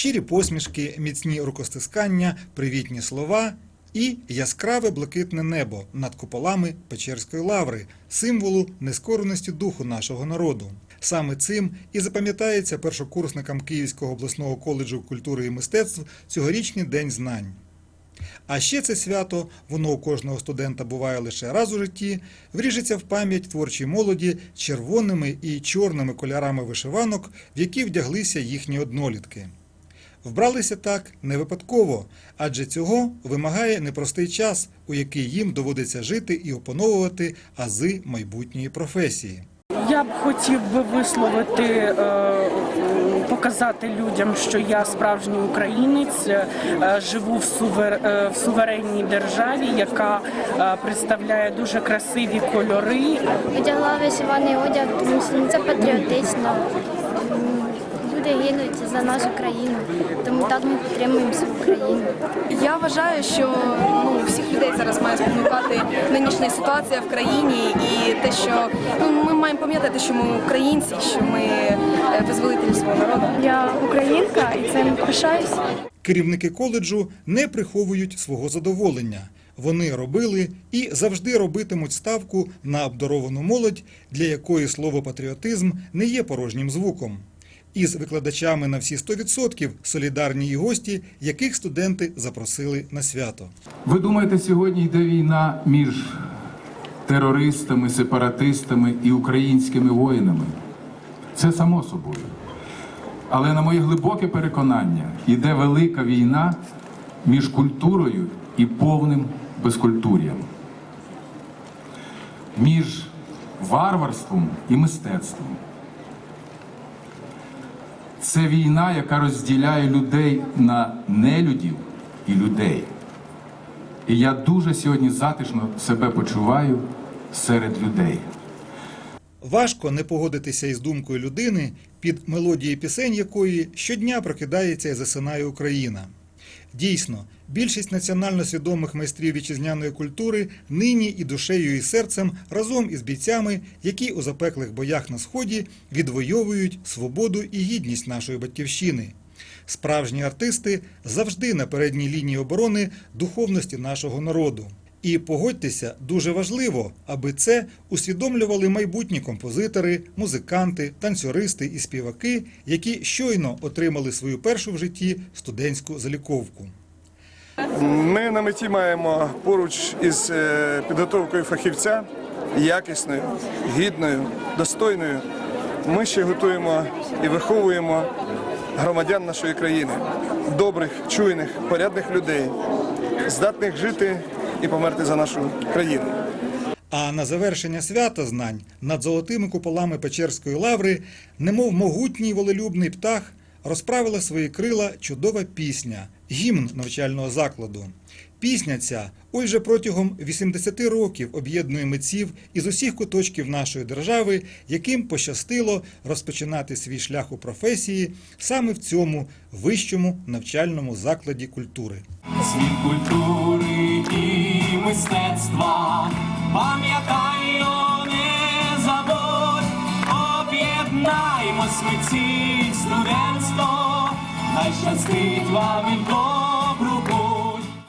щирі посмішки, міцні рукостискання, привітні слова і яскраве блакитне небо над куполами Печерської лаври, символу нескореності духу нашого народу. Саме цим і запам'ятається першокурсникам Київського обласного коледжу культури і мистецтв цьогорічний день знань. А ще це свято, воно у кожного студента буває лише раз у житті, вріжеться в пам'ять творчій молоді червоними і чорними кольорами вишиванок, в які вдяглися їхні однолітки. Вбралися так не випадково, адже цього вимагає непростий час, у який їм доводиться жити і опановувати ази майбутньої професії. Я б хотів би висловити, е, показати людям, що я справжній українець, е, живу в, сувер, е, в суверенній державі, яка представляє дуже красиві кольори. Одягла вишиваний одяг, тому що ну, це патріотично. Люди гинуть за нашу країну, тому так ми підтримуємо свою країну. Я вважаю, що ну, всіх людей зараз має спонукати нинішня ситуація в країні і те, що ну, ми маємо пам'ятати, що ми українці, що ми е, визволителі свого народу. Я українка і цим пишаюсь. Керівники коледжу не приховують свого задоволення. Вони робили і завжди робитимуть ставку на обдаровану молодь, для якої слово патріотизм не є порожнім звуком. Із викладачами на всі 100% солідарні і гості, яких студенти запросили на свято. Ви думаєте, сьогодні йде війна між терористами, сепаратистами і українськими воїнами? Це само собою. Але на моє глибоке переконання, йде велика війна між культурою і повним безкультур'ям, між варварством і мистецтвом. Це війна, яка розділяє людей на нелюдів і людей. І я дуже сьогодні затишно себе почуваю серед людей. Важко не погодитися із думкою людини, під мелодії пісень якої щодня прокидається і засинає Україна. Дійсно, більшість національно свідомих майстрів вітчизняної культури нині і душею, і серцем разом із бійцями, які у запеклих боях на сході відвоюють свободу і гідність нашої батьківщини. Справжні артисти завжди на передній лінії оборони духовності нашого народу. І погодьтеся, дуже важливо, аби це усвідомлювали майбутні композитори, музиканти, танцюристи і співаки, які щойно отримали свою першу в житті студентську заліковку. Ми на меті маємо поруч із е, підготовкою фахівця якісною, гідною, достойною. Ми ще готуємо і виховуємо громадян нашої країни, добрих, чуйних, порядних людей, здатних жити і померти за нашу країну. А на завершення свята знань над золотими куполами Печерської лаври, немов могутній волелюбний птах, розправила свої крила чудова пісня, гімн навчального закладу. Пісня ця ось же протягом 80 років об'єднує митців із усіх куточків нашої держави, яким пощастило розпочинати свій шлях у професії саме в цьому вищому навчальному закладі культури. Світ культури і мистецтва, пам'ятайно, не забудь, об'єднаймось ми ці студентство, хай щастить вам і